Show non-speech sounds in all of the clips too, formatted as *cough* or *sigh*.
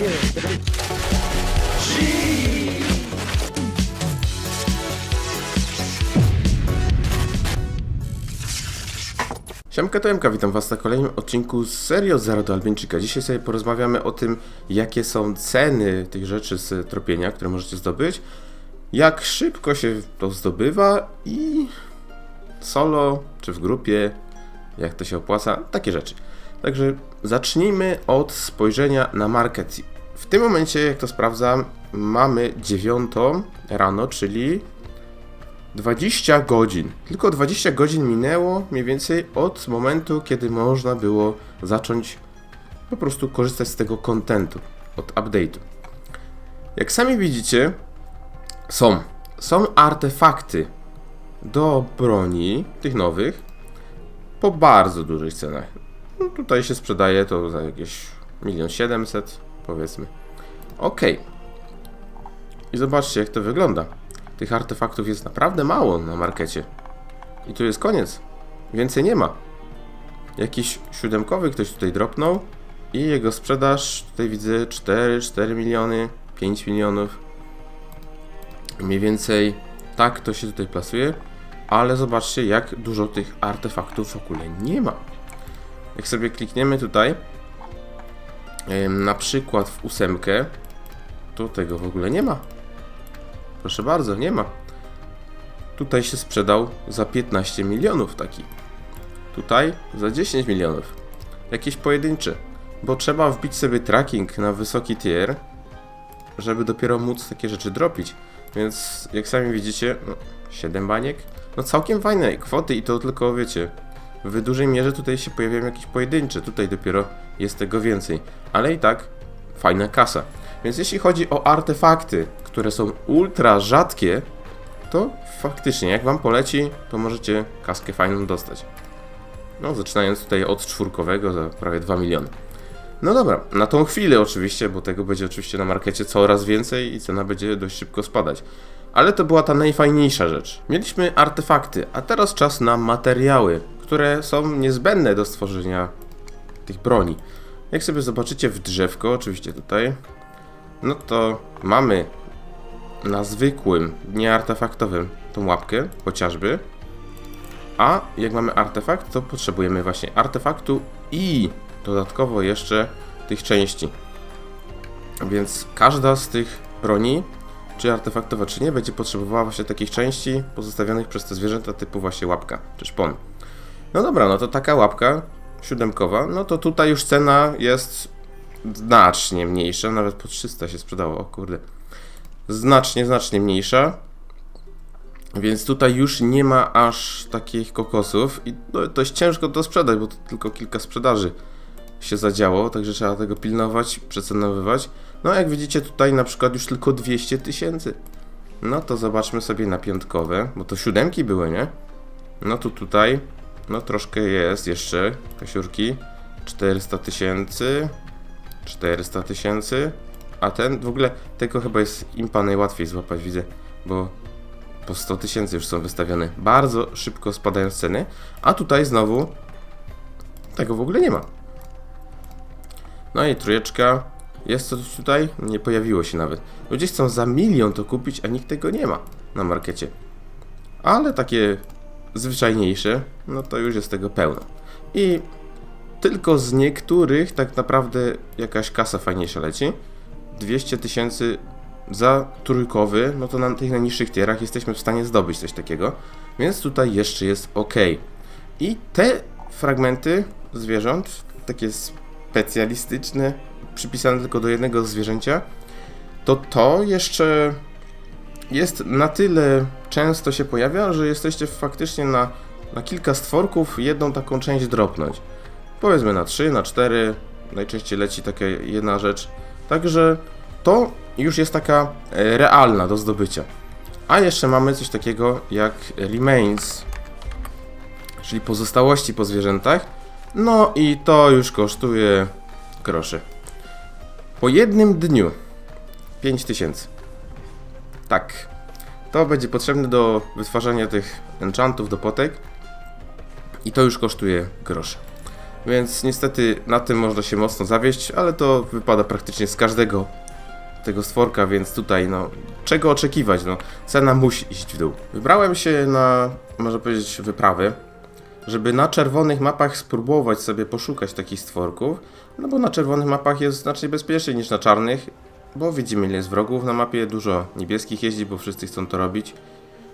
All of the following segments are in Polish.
Siemka to Jemka, witam was na kolejnym odcinku z serii od Zero do Albieńczyka. Dzisiaj sobie porozmawiamy o tym, jakie są ceny tych rzeczy z tropienia, które możecie zdobyć, jak szybko się to zdobywa i solo czy w grupie, jak to się opłaca, takie rzeczy. Także zacznijmy od spojrzenia na market. W tym momencie, jak to sprawdzam, mamy dziewiątą rano, czyli 20 godzin. Tylko 20 godzin minęło mniej więcej od momentu, kiedy można było zacząć po prostu korzystać z tego kontentu, od update'u. Jak sami widzicie, są. Są artefakty do broni, tych nowych, po bardzo dużych cenach. No, tutaj się sprzedaje to za jakieś 1 700 powiedzmy. Ok. I zobaczcie jak to wygląda. Tych artefaktów jest naprawdę mało na markecie. I tu jest koniec. Więcej nie ma. Jakiś siódemkowy ktoś tutaj dropnął i jego sprzedaż tutaj widzę 4, 4 miliony, 5 milionów. Mniej więcej tak to się tutaj plasuje, ale zobaczcie jak dużo tych artefaktów w ogóle nie ma. Jak sobie klikniemy tutaj, na przykład w ósemkę, to tego w ogóle nie ma. Proszę bardzo, nie ma. Tutaj się sprzedał za 15 milionów taki. Tutaj za 10 milionów. Jakieś pojedyncze. Bo trzeba wbić sobie tracking na wysoki tier, żeby dopiero móc takie rzeczy dropić. Więc jak sami widzicie, no, 7 baniek. No całkiem fajne kwoty i to tylko wiecie. W dużej mierze tutaj się pojawiają jakieś pojedyncze. Tutaj dopiero jest tego więcej. Ale i tak fajna kasa. Więc jeśli chodzi o artefakty, które są ultra rzadkie, to faktycznie, jak wam poleci, to możecie kaskę fajną dostać. No, zaczynając tutaj od czwórkowego za prawie 2 miliony. No dobra, na tą chwilę oczywiście, bo tego będzie oczywiście na markecie coraz więcej i cena będzie dość szybko spadać. Ale to była ta najfajniejsza rzecz. Mieliśmy artefakty, a teraz czas na materiały, które są niezbędne do stworzenia tych broni. Jak sobie zobaczycie w drzewko, oczywiście tutaj, no to mamy na zwykłym, nieartefaktowym tą łapkę, chociażby. A jak mamy artefakt, to potrzebujemy właśnie artefaktu i dodatkowo jeszcze tych części. Więc każda z tych broni, czy artefaktowa, czy nie, będzie potrzebowała właśnie takich części pozostawionych przez te zwierzęta typu właśnie łapka, czy szpon. No dobra, no to taka łapka siódemkowa, no to tutaj już cena jest znacznie mniejsza, nawet po 300 się sprzedało, o kurde. Znacznie, znacznie mniejsza. Więc tutaj już nie ma aż takich kokosów i no, dość ciężko to sprzedać, bo to tylko kilka sprzedaży się zadziało, także trzeba tego pilnować, przecenowywać. No jak widzicie tutaj na przykład już tylko 200 tysięcy. No to zobaczmy sobie na piątkowe, bo to siódemki były, nie? No to tutaj, no troszkę jest jeszcze, kasiurki. 400 tysięcy, 400 tysięcy, a ten w ogóle tego chyba jest impa najłatwiej złapać, widzę, bo po 100 tysięcy już są wystawione. Bardzo szybko spadają ceny, a tutaj znowu tego w ogóle nie ma. No i trójeczka. Jest coś tutaj? Nie pojawiło się nawet. Ludzie chcą za milion to kupić, a nikt tego nie ma na markecie. Ale takie zwyczajniejsze, no to już jest tego pełno. I tylko z niektórych tak naprawdę jakaś kasa fajniejsza leci. 200 tysięcy za trójkowy, no to na tych najniższych tierach jesteśmy w stanie zdobyć coś takiego, więc tutaj jeszcze jest ok. I te fragmenty zwierząt, takie specjalistyczne, przypisane tylko do jednego zwierzęcia, to to jeszcze jest na tyle często się pojawia, że jesteście faktycznie na, na kilka stworków jedną taką część dropnąć. Powiedzmy na 3, na 4, najczęściej leci taka jedna rzecz. Także to już jest taka e, realna do zdobycia. A jeszcze mamy coś takiego jak remains, czyli pozostałości po zwierzętach. No i to już kosztuje groszy. Po jednym dniu 5000. Tak. To będzie potrzebne do wytwarzania tych enchantów do potek. I to już kosztuje grosze. Więc niestety na tym można się mocno zawieść, ale to wypada praktycznie z każdego tego stworka, więc tutaj no, czego oczekiwać, no, cena musi iść w dół. Wybrałem się na, można powiedzieć, wyprawy, żeby na czerwonych mapach spróbować sobie poszukać takich stworków, no bo na czerwonych mapach jest znacznie bezpieczniej niż na czarnych, bo widzimy ile jest wrogów na mapie, dużo niebieskich jeździ, bo wszyscy chcą to robić.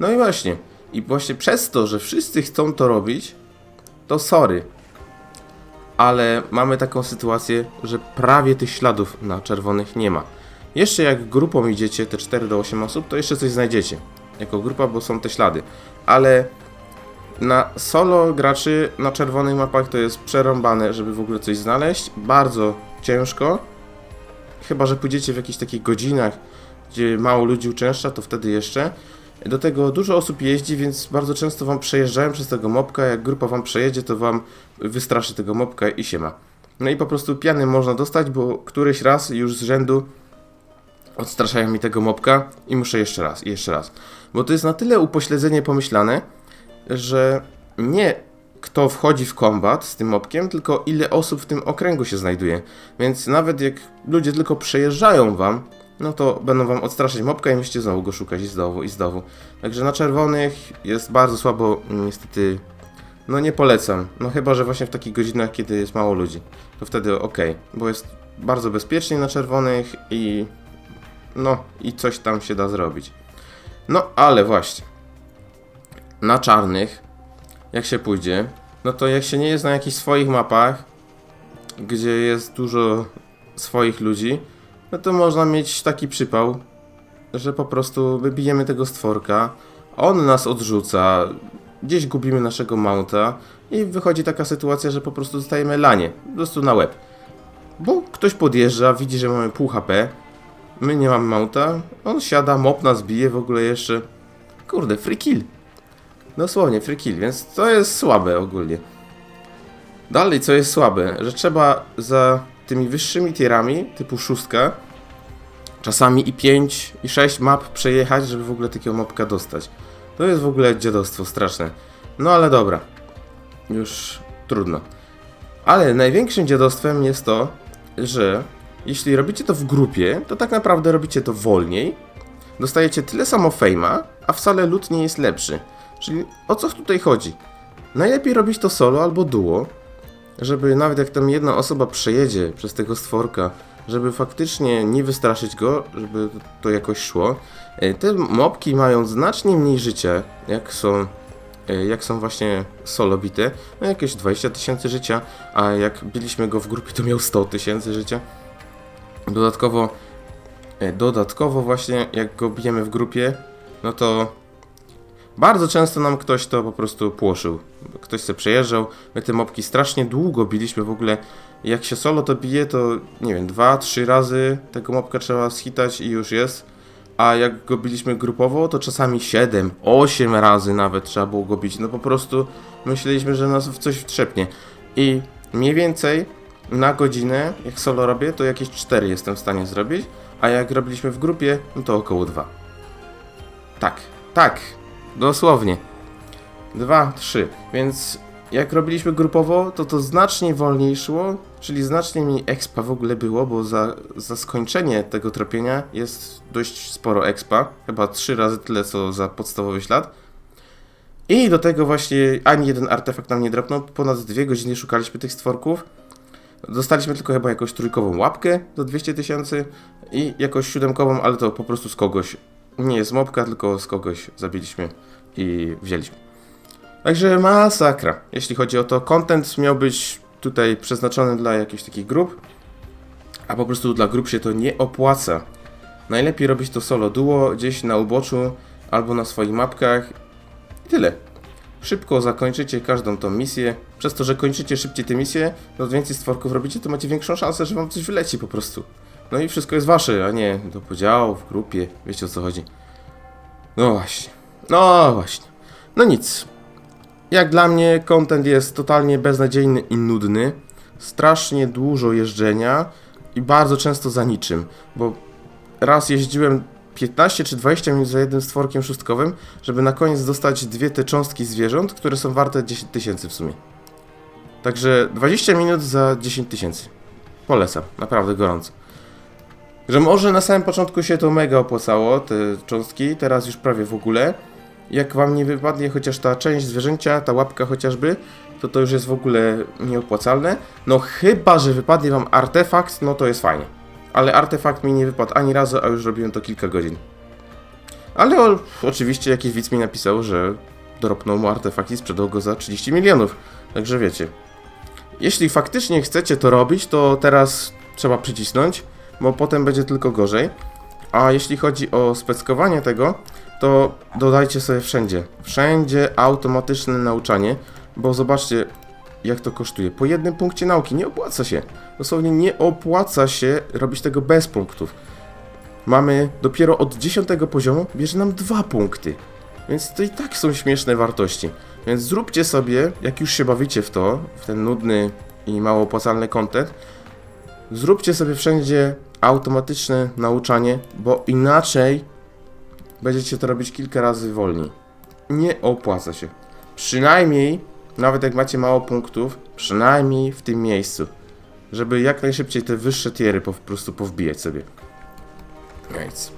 No i właśnie, i właśnie przez to, że wszyscy chcą to robić, to sorry, ale mamy taką sytuację, że prawie tych śladów na czerwonych nie ma. Jeszcze jak grupą idziecie, te 4 do 8 osób, to jeszcze coś znajdziecie. Jako grupa, bo są te ślady. Ale na solo graczy na czerwonych mapach to jest przerąbane, żeby w ogóle coś znaleźć. Bardzo ciężko. Chyba, że pójdziecie w jakichś takich godzinach, gdzie mało ludzi uczęszcza, to wtedy jeszcze. Do tego dużo osób jeździ, więc bardzo często wam przejeżdżają przez tego mopka. Jak grupa wam przejedzie, to wam wystraszy tego mopka i się ma. No i po prostu piany można dostać, bo któryś raz już z rzędu odstraszają mi tego mopka i muszę jeszcze raz, i jeszcze raz. Bo to jest na tyle upośledzenie pomyślane, że nie kto wchodzi w kombat z tym mopkiem, tylko ile osób w tym okręgu się znajduje. Więc nawet jak ludzie tylko przejeżdżają wam, no to będą wam odstraszać mopka i musicie znowu go szukać i znowu, i znowu. Także na czerwonych jest bardzo słabo, niestety, no nie polecam. No chyba, że właśnie w takich godzinach, kiedy jest mało ludzi. To wtedy ok, bo jest bardzo bezpiecznie na czerwonych i no i coś tam się da zrobić. No ale właśnie. Na czarnych, jak się pójdzie, no to jak się nie jest na jakichś swoich mapach, gdzie jest dużo swoich ludzi, no to można mieć taki przypał, że po prostu wybijemy tego stworka, on nas odrzuca, gdzieś gubimy naszego mounta i wychodzi taka sytuacja, że po prostu dostajemy lanie, po prostu na łeb. Bo ktoś podjeżdża, widzi, że mamy pół HP, my nie mamy mounta, on siada, mop nas bije w ogóle jeszcze. Kurde, free kill. Dosłownie free kill, więc to jest słabe ogólnie. Dalej, co jest słabe, że trzeba za tymi wyższymi tierami, typu szóstka, czasami i 5 i 6 map przejechać, żeby w ogóle takiego mopka dostać. To jest w ogóle dziadostwo straszne. No ale dobra. Już trudno. Ale największym dziadostwem jest to, że jeśli robicie to w grupie, to tak naprawdę robicie to wolniej. Dostajecie tyle samo fejma, a wcale lód nie jest lepszy. Czyli o co tutaj chodzi? Najlepiej robić to solo albo duo, żeby nawet jak tam jedna osoba przejedzie przez tego stworka, żeby faktycznie nie wystraszyć go, żeby to jakoś szło. E, Te mopki mają znacznie mniej życia, jak są, e, jak są właśnie solo bite. No jakieś 20 tysięcy życia, a jak biliśmy go w grupie, to miał 100 tysięcy życia. Dodatkowo, e, dodatkowo właśnie jak go bijemy w grupie, no to bardzo często nam ktoś to po prostu płoszył. Ktoś se przejeżdżał. My te mopki strasznie długo biliśmy w ogóle. Jak się solo to bije, to nie wiem, dwa, trzy razy tego mopka trzeba schitać i już jest. A jak go biliśmy grupowo, to czasami 7, 8 razy nawet trzeba było go bić. No po prostu myśleliśmy, że nas w coś wtrzepnie. I mniej więcej na godzinę, jak solo robię, to jakieś 4 jestem w stanie zrobić. A jak robiliśmy w grupie, no to około 2. Tak, tak, dosłownie. 2, 3. Więc jak robiliśmy grupowo, to to znacznie wolniej szło, czyli znacznie mniej expa w ogóle było, bo za, za skończenie tego tropienia jest dość sporo expa, chyba 3 razy tyle co za podstawowy ślad. I do tego właśnie ani jeden artefakt nam nie dropnął, ponad 2 godziny szukaliśmy tych stworków. Dostaliśmy tylko chyba jakąś trójkową łapkę do 200 tysięcy i jakąś siódemkową, ale to po prostu z kogoś. Nie z mobka, tylko z kogoś zabiliśmy i wzięliśmy. Także masakra. Jeśli chodzi o to, content miał być tutaj przeznaczony dla jakichś takich grup, a po prostu dla grup się to nie opłaca. Najlepiej robić to solo duo gdzieś na uboczu albo na swoich mapkach. I tyle. Szybko zakończycie każdą tą misję. Przez to, że kończycie szybciej te misje, no więcej stworków robicie, to macie większą szansę, że wam coś wyleci po prostu. No i wszystko jest wasze, a nie do podziału w grupie. Wiecie o co chodzi. No właśnie. No właśnie. No nic. Jak dla mnie content jest totalnie beznadziejny i nudny. Strasznie dużo jeżdżenia i bardzo często za niczym, bo raz jeździłem 15 czy 20 minut za jednym stworkiem szóstkowym, żeby na koniec dostać dwie te cząstki zwierząt, które są warte 10 tysięcy w sumie. Także 20 minut za 10 tysięcy. Polecam, naprawdę gorąco. Że może na samym początku się to mega opłacało, te cząstki, teraz już prawie w ogóle. Jak wam nie wypadnie chociaż ta część zwierzęcia, ta łapka chociażby, to to już jest w ogóle nieopłacalne. No chyba, że wypadnie wam artefakt, no to jest fajnie. Ale artefakt mi nie wypadł ani razu, a już robiłem to kilka godzin. Ale o, oczywiście jakiś widz mi napisał, że dropnął mu artefakt i sprzedał go za 30 milionów. Także wiecie. Jeśli faktycznie chcecie to robić, to teraz trzeba przycisnąć, bo potem będzie tylko gorzej. A jeśli chodzi o speckowanie tego, to dodajcie sobie wszędzie. Wszędzie automatyczne nauczanie, bo zobaczcie, jak to kosztuje. Po jednym punkcie nauki nie opłaca się. Dosłownie nie opłaca się robić tego bez punktów. Mamy dopiero od 10 poziomu, bierze nam dwa punkty. Więc to i tak są śmieszne wartości. Więc zróbcie sobie, jak już się bawicie w to, w ten nudny i mało opłacalny content, zróbcie sobie wszędzie automatyczne nauczanie, bo inaczej będziecie to robić kilka razy wolniej. Nie opłaca się. Przynajmniej, nawet jak macie mało punktów, przynajmniej w tym miejscu. Żeby jak najszybciej te wyższe tiery po prostu powbijać sobie. Nic.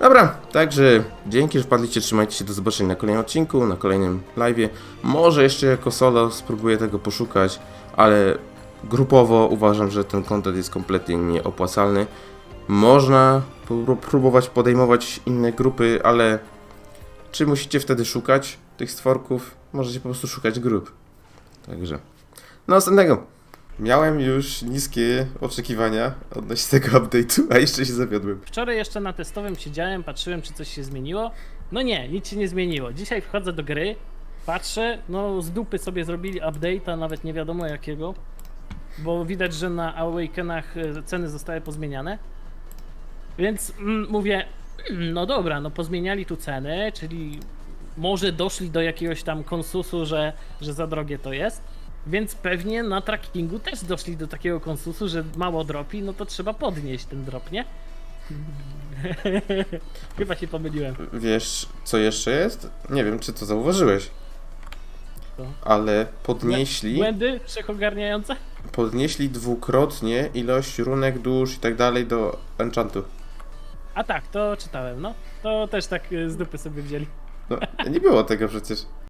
Dobra, także dzięki, że wpadliście, trzymajcie się, do zobaczenia na kolejnym odcinku, na kolejnym live'ie. Może jeszcze jako solo spróbuję tego poszukać, ale grupowo uważam, że ten content jest kompletnie nieopłacalny. Można pró- próbować podejmować inne grupy, ale czy musicie wtedy szukać tych stworków? Możecie po prostu szukać grup. Także, no następnego. Miałem już niskie oczekiwania odnośnie tego update'u, a jeszcze się zawiodłem. Wczoraj jeszcze na testowym siedziałem, patrzyłem, czy coś się zmieniło. No nie, nic się nie zmieniło. Dzisiaj wchodzę do gry, patrzę, no z dupy sobie zrobili update'a, nawet nie wiadomo jakiego. Bo widać, że na Awakenach e, ceny zostały pozmieniane. Więc mm, mówię, mm, no dobra, no pozmieniali tu ceny, czyli może doszli do jakiegoś tam konsusu, że, że za drogie to jest. Więc pewnie na trackingu też doszli do takiego konsusu, że mało dropi, no to trzeba podnieść ten drop, nie? *laughs* Chyba się pomyliłem. Wiesz, co jeszcze jest? Nie wiem, czy to zauważyłeś. Co? Ale podnieśli, Błędy wszechogarniające? Podnieśli dwukrotnie ilość runek, dusz i tak dalej do enchantu. A tak, to czytałem, no. To też tak y, z dupy sobie wzięli. No, nie było tego przecież.